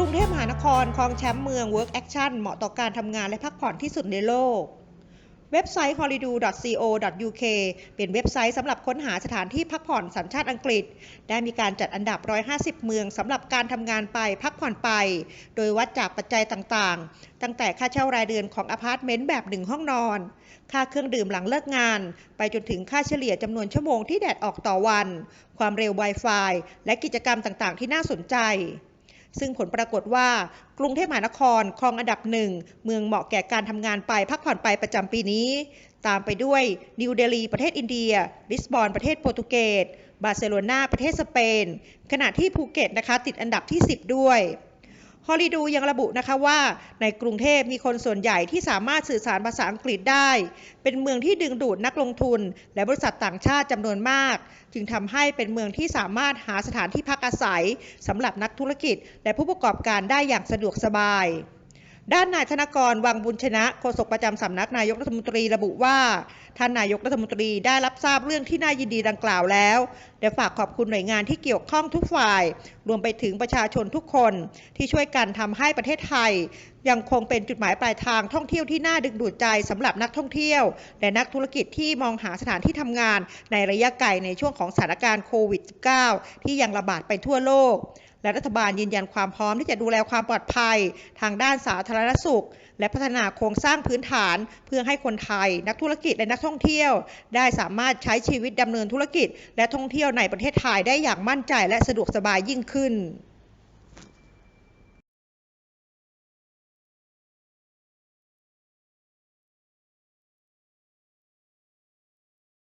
รุงเทพมหานครครองแชมป์เมือง Work Action เหมาะต่อการทำงานและพักผ่อนที่สุดในโลก เว็บไซต์ holido.co.uk เป็นเว็บไซต์สำหรับค้นหาสถานที่พักผ่อนสัญชาติอังกฤษ ได้มีการจัดอันดับ 150 เมืองสำหรับการทำงานไปพักผ่อนไป โดยวัดจากปัจจัยต่างๆ ตั้งแต่ค่าเช่ารายเดือนของอพาร์ตเมนต์แบบหนึ่งห้องนอน ค่าเครื่องดื่มหลังเลิกงาน ไปจนถึงค่าเฉลี่ยจำนวนชั่วโมงที่แดดออกต่อวัน ความเร็ว Wi-Fi และกิจกรรมต่างๆ ที่น่าสนใจ ซึ่งผลปรากฏว่ากรุงเทพมหานครครองอันดับหนึ่งเมืองเหมาะแก่การทำงานไปพักผ่อนไปประจำปีนี้ ตามไปด้วยนิวเดลีประเทศอินเดีย ลิสบอนประเทศโปรตุเกสบาร์เซโลนาประเทศสเปน ขณะที่ภูเก็ตนะคะติดอันดับที่ 10 ด้วย ฮอลลีดูยังระบุนะคะว่า ในกรุงเทพมีคนส่วนใหญ่ที่สามารถสื่อสารภาษาอังกฤษได้ เป็นเมืองที่ดึงดูดนักลงทุน และบริษัทต่างชาติจำนวนมาก จึงทำให้เป็นเมืองที่สามารถหาสถานที่พักอาศัยสำหรับนักธุรกิจ และผู้ประกอบการได้อย่างสะดวกสบาย ด้านนายธนกรวังบุญชนะโฆษกประจำสำนักนายกรัฐมนตรีระบุว่า ท่านนายกรัฐมนตรีได้รับทราบเรื่องที่น่ายินดีดังกล่าวแล้วและฝากขอบคุณหน่วยงานที่เกี่ยวข้องทุกฝ่าย รวมไปถึงประชาชนทุกคน ที่ช่วยกันทำให้ประเทศไทย ยังคงเป็นจุดหมายปลายทางท่องเที่ยวที่น่าดึงดูดใจสำหรับนักท่องเที่ยว และนักธุรกิจที่มองหาสถานที่ทำงานในระยะไกลในช่วงของสถานการณ์โควิด -19 ที่ยังระบาดไปทั่วโลกและรัฐบาลยืนยันความพร้อมที่จะดูแลความปลอดภัย ทางด้านสาธารณสุข และพัฒนาโครงสร้างพื้นฐาน เพื่อให้คนไทย นักธุรกิจและนักท่องเที่ยว ได้สามารถใช้ชีวิตดำเนินธุรกิจ และท่องเที่ยวในประเทศไทยได้อย่างมั่นใจและสะดวกสบายยิ่งขึ้น